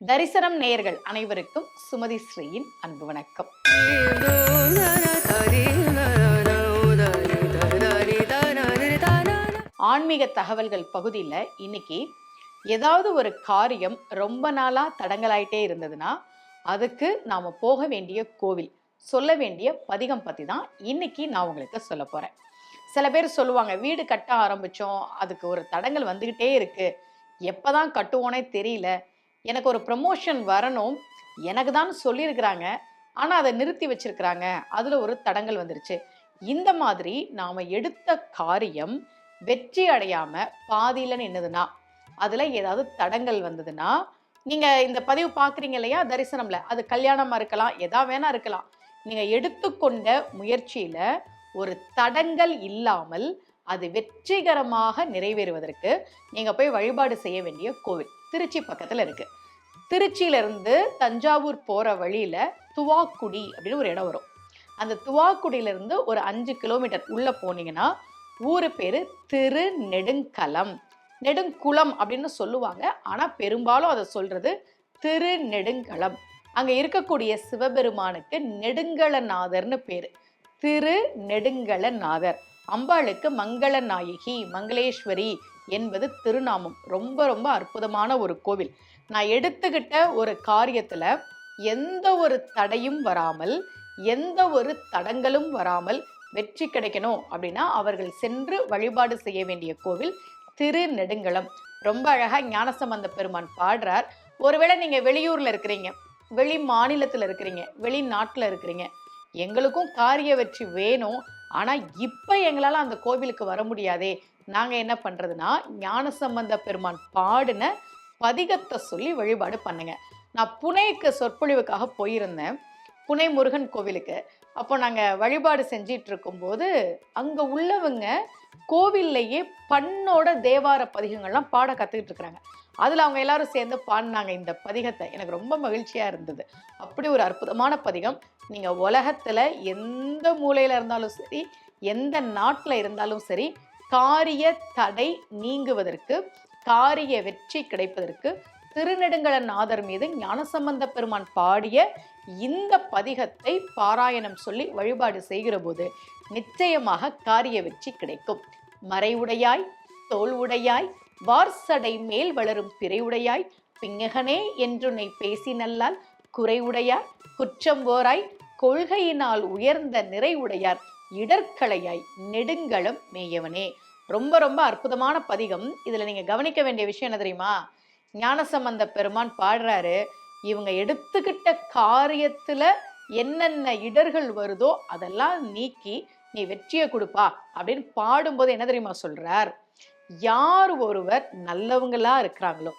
தரிசனம் நேயர்கள் அனைவருக்கும் சுமதி ஸ்ரீயின் அன்பு வணக்கம். ஆன்மீக தகவல்கள் பகுதியில் இன்னைக்கு ஏதாவது ஒரு காரியம் ரொம்ப நாளாக தடங்கலாயிட்டே இருந்ததுன்னா அதுக்கு நாம் போக வேண்டிய கோவில் சொல்ல வேண்டிய பதிகம் பற்றி தான் இன்னைக்கு நான் உங்களுக்கு சொல்ல போகிறேன் சில பேர் சொல்லுவாங்க வீடு கட்ட ஆரம்பித்தோம் அதுக்கு ஒரு தடங்கள் வந்துக்கிட்டே இருக்குது எப்போ தான் கட்டுவோனே தெரியல. எனக்கு ஒரு ப்ரமோஷன் வரணும். எனக்கு தான் சொல்லியிருக்கிறாங்க. ஆனால் அதை நிறுத்தி வச்சிருக்கிறாங்க. அதில் ஒரு தடங்கள் வந்துருச்சு. இந்த மாதிரி நாம் எடுத்த காரியம் வெற்றி அடையாமல் பாதியில் நின்றுதுன்னா அதில் ஏதாவது தடங்கள் வந்ததுன்னா நீங்கள் இந்த பதிவு பார்க்குறீங்க இல்லையா? தரிசனம்ல. அது கல்யாணமாக இருக்கலாம். எதா வேணா இருக்கலாம். நீங்கள் எடுத்துக்கொண்ட முயற்சியில் ஒரு தடங்கள் இல்லாமல் அது வெற்றிகரமாக நிறைவேறுவதற்கு நீங்கள் போய் வழிபாடு செய்ய வேண்டிய கோவில். திருச்சி பக்கத்தில் இருக்குது திருச்சியிலேருந்து தஞ்சாவூர் போகிற வழியில் துவாக்குடி அப்படின்னு ஒரு இடம் வரும். அந்த துவாக்குடியிலேருந்து ஒரு அஞ்சு கிலோமீட்டர் உள்ளே போனீங்கன்னா ஊர் பேர் திரு நெடுங்கலம் நெடுங்குளம் அப்படின்னு சொல்லுவாங்க. ஆனால் பெரும்பாலும் அதை சொல்கிறது திரு நெடுங்கலம் அங்கே இருக்கக்கூடிய சிவபெருமானுக்கு நெடுங்கலநாதர்னு பேர். திரு நெடுங்கலநாதர் அம்பாளுக்கு மங்கள நாயகி மங்களேஸ்வரி என்பது திருநாமம். ரொம்ப ரொம்ப அற்புதமான ஒரு கோவில். நான் எடுத்துக்கிட்ட ஒரு காரியத்தில் எந்த ஒரு தடையும் வராமல் எந்த ஒரு தடங்களும் வராமல் வெற்றி கிடைக்கணும் அப்படின்னா அவர்கள் சென்று வழிபாடு செய்ய வேண்டிய கோவில் திரு நெடுங்கலம் ரொம்ப அழகாக ஞானசம்பந்த பெருமான் பாடுறார். ஒருவேளை நீங்கள் வெளியூரில் இருக்கிறீங்க வெளி மாநிலத்தில் இருக்கிறீங்க வெளிநாட்டில் இருக்கிறீங்க எங்களுக்கும் காரிய வெற்றி வேணும். ஆனால் இப்போ எங்களால் அந்த கோவிலுக்கு வர முடியாதே. நாங்கள் என்ன பண்றதுன்னா ஞானசம்பந்த பெருமான் பாடின பதிகத்தை சொல்லி வழிபாடு பண்ணுங்க. நான் புனேக்கு சொற்பொழிவுக்காக போயிருந்தேன். புனே முருகன் கோவிலுக்கு. அப்போ நாங்கள் வழிபாடு செஞ்சிட்டு இருக்கும்போது அங்கே உள்ளவங்க கோவில்லையே பண்ணோட தேவார பதிகங்கள்லாம் பாட கற்றுக்கிட்டு இருக்கிறாங்க. அதில் அவங்க எல்லாரும் சேர்ந்து பாடினாங்க இந்த பதிகத்தை. எனக்கு ரொம்ப மகிழ்ச்சியாக இருந்தது. அப்படி ஒரு அற்புதமான பதிகம். நீங்கள் உலகத்தில் எந்த மூலையில் இருந்தாலும் சரி எந்த நாட்டில் இருந்தாலும் சரி காரிய தடை நீங்குவதற்கு காரிய வெற்றி கிடைப்பதற்கு திருநெடுங்கலநாதர் மீது ஞானசம்பந்த பெருமான் பாடிய இந்த பதிகத்தை பாராயணம் சொல்லி வழிபாடு செய்கிற போது நிச்சயமாக காரிய வெற்றி கிடைக்கும். மறைவுடையாய் தோல் உடையாய் வார்சடை மேல் வளரும் பிறையுடையாய் பிங்ககனே என்று பேசி நல்லால் குறைவுடையாய் குற்றம் போராய் கொள்கையினால் உயர்ந்த நிறைவுடையார் இடர்களையாய் நெடுங்களம் மேயவனே. ரொம்ப ரொம்ப அற்புதமான பதிகம். இதில் நீங்கள் கவனிக்க வேண்டிய விஷயம் என்ன தெரியுமா? ஞானசம்பந்த பெருமான் பாடுறாரு இவங்க எடுத்துக்கிட்ட காரியத்தில் என்னென்ன இடர்கள் வருதோ அதெல்லாம் நீக்கி நீ வெற்றியை கொடுப்பா அப்படின்னு பாடும்போது என்ன தெரியுமா சொல்றார்? யார் ஒருவர் நல்லவங்களா இருக்கிறாங்களோ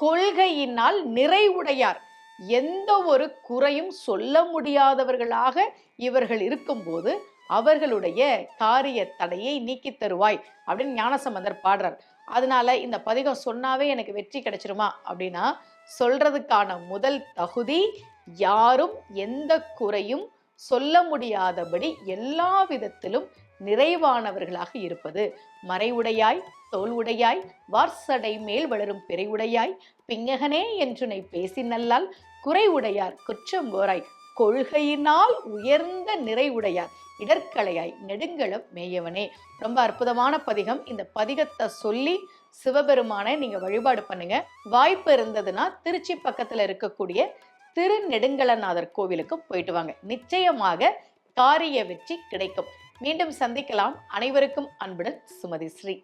கொள்கையினால் நிறைவுடையார் எந்த ஒரு குறையும் சொல்ல முடியாதவர்களாக இவர்கள் இருக்கும்போது அவர்களுடைய காரிய தடையை நீக்கி தருவாய் அப்படின்னு ஞானசம்பந்தர் பாடுறார். அதனால இந்த பதிகம் சொன்னாவே எனக்கு வெற்றி கிடைச்சிருமா? அப்படின்னா சொல்றதுக்கான முதல் தகுதி யாரும் எந்த குறையும் சொல்ல முடியாதபடி எல்லா விதத்திலும் நிறைவானவர்களாக இருப்பது. மறைவுடையாய் தோல் உடையாய் வார்சடை மேல் வளரும் பிறையுடையாய் பிங்ககனே என்றுனை பேசி நல்லால் குறைவுடையார் குற்றம் போராய் கொள்கையினால் உயர்ந்த நிறைவுடையார் இடர்களையாய் நெடுங்களம் மேயவனே. ரொம்ப அற்புதமான பதிகம். இந்த பதிகத்தை சொல்லி சிவபெருமானை நீங்க வழிபாடு பண்ணுங்க. வாய்ப்பு இருந்ததுன்னா திருச்சி பக்கத்துல இருக்கக்கூடிய திரு நெடுங்கலநாதர் கோவிலுக்கு போயிட்டு வாங்க. நிச்சயமாக காரிய வெற்றி கிடைக்கும். மீண்டும் சந்திக்கலாம். அனைவருக்கும் அன்புடன் சுமதி ஸ்ரீ.